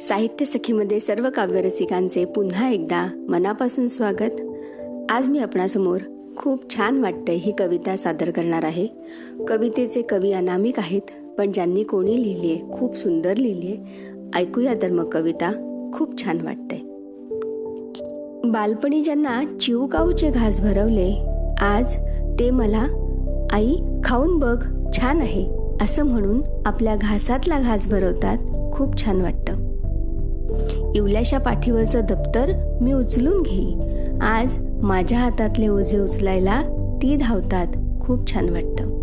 साहित्य सखीमध्ये सर्व काव्यरसिकांचे पुन्हा एकदा मनापासून स्वागत. आज मी आपणासमोर खूप छान वाटतंय ही कविता सादर करणार आहे. कवितेचे कवी अनामिक आहेत पण ज्यांनी कोणी लिहिली आहे खूप सुंदर लिहिली आहे ऐकूया तर मग कविता. खूप छान वाटतंय. बालपणी ज्यांना चिवकाऊचे घास भरवले आज ते मला आई खाऊन बघ छान आहे असं म्हणून आपल्या घासातला घास भरवतात. खूप छान वाटतं. इवल्याशा पाठीवरचं दप्तर मी उचलून घेई. आज माझ्या हातातले ओझे उचलायला ती धावतात खूप छान वाटतं.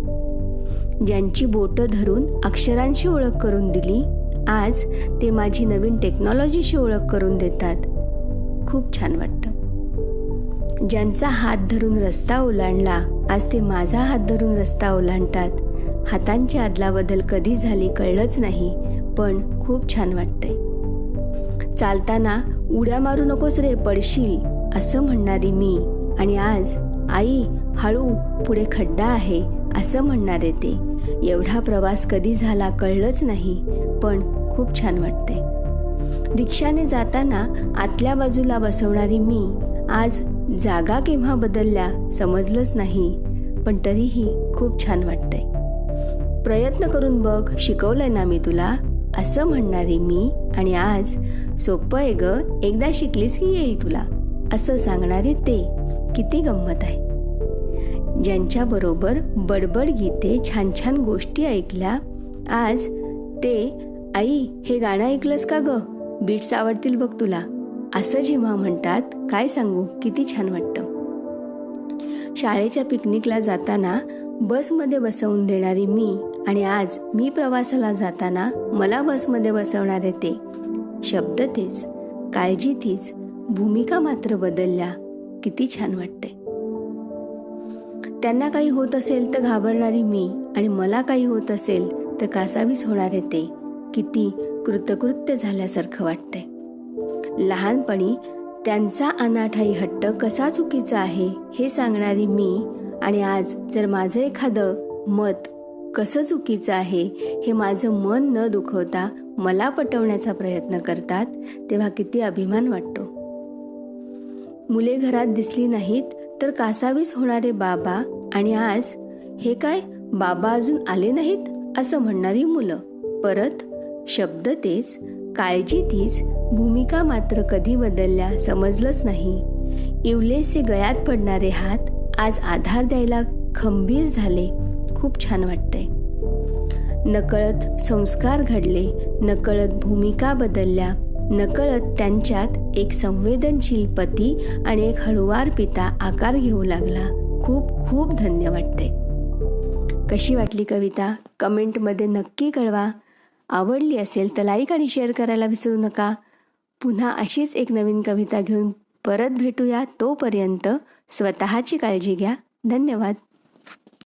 ज्यांची बोटं धरून अक्षरांशी ओळख करून दिली आज ते माझी नवीन टेक्नॉलॉजीशी ओळख करून देतात. खूप छान वाटतं. ज्यांचा हात धरून रस्ता ओलांडला आज ते माझा हात धरून रस्ता ओलांडतात. हातांची अदलाबदल कधी झाली कळलंच नाही पण खूप छान वाटतंय. चालताना उड्या मारू नकोस रे पडशील असं म्हणणारी मी. आणि आज आई हळू पुढे खड्डा आहे असं म्हणणारे ते. एवढा प्रवास कधी झाला कळलंच नाही पण खूप छान वाटतंय. रिक्षाने जाताना आतल्या बाजूला बसवणारी मी आज जागा केव्हा बदलल्या समजलंच नाही पण तरीही खूप छान वाटतंय. प्रयत्न करून बघ शिकवलंय ना मी तुला? असं म्हणणारी मी आणि आज सोपं आहे ग एकदा शिकलीस की येईल तुला? असं सांगणारे ते किती गंमत आहे. ज्यांच्याबरोबर बडबड गीते छान छान गोष्टी ऐकल्या आज ते आई हे गाणं ऐकलंस का ग? बीट्स आवडतील बघ तुला. असं जेव्हा म्हणतात काय सांगू किती छान वाटतं. शाळेच्या पिकनिकला जाताना बसमध्ये बसवून देणारी मी आणि आज मी प्रवासाला जाताना मला बसमध्ये बसवणारे ते शब्द तेच काळजी तीच भूमिका मात्र बदलल्या. किती छान वाटते त्यांना काही होत असेल तर घाबरणारी मी आणि मला काही होत असेल तर कासावीस होणारे ते. किती कृतकृत्य झाल्यासारखं वाटतंय. लहानपणी त्यांचा अनाठाई हट्ट कसा चुकीचा आहे हे सांगणारी मी आणि आज जर माझं एखादं मत कसं चुकीचं आहे हे माझं मन न दुखवता मला पटवण्याचा प्रयत्न करतात तेव्हा किती अभिमान वाटतो. मुले घरात दिसली नाहीत तर कासावीस होणारे बाबा आणि आज हे काय बाबा अजून आले नाहीत असं म्हणणारी मुलं. परत शब्द तेच काळजी तीच भूमिका मात्र कधी बदलल्या समजलंच नाही. इवलेसे गळ्यात पडणारे हात आज आधार द्यायला खंबीर झाले. खूप छान वाटतंय. नकळत संस्कार घडले नकळत भूमिका बदलल्या नकळत त्यांच्यात एक संवेदनशील पती आणि एक हळुवार पिता आकार घेऊ लागला. खूप खूप धन्य वाटते कशी वाटली कविता? कमेंटमध्ये नक्की कळवा. आवडली असेल तर लाईक आणि शेअर करायला विसरू नका. पुन्हा अशीच एक नवीन कविता घेऊन परत भेटूया तोपर्यंत स्वतःची काळजी घ्या. धन्यवाद.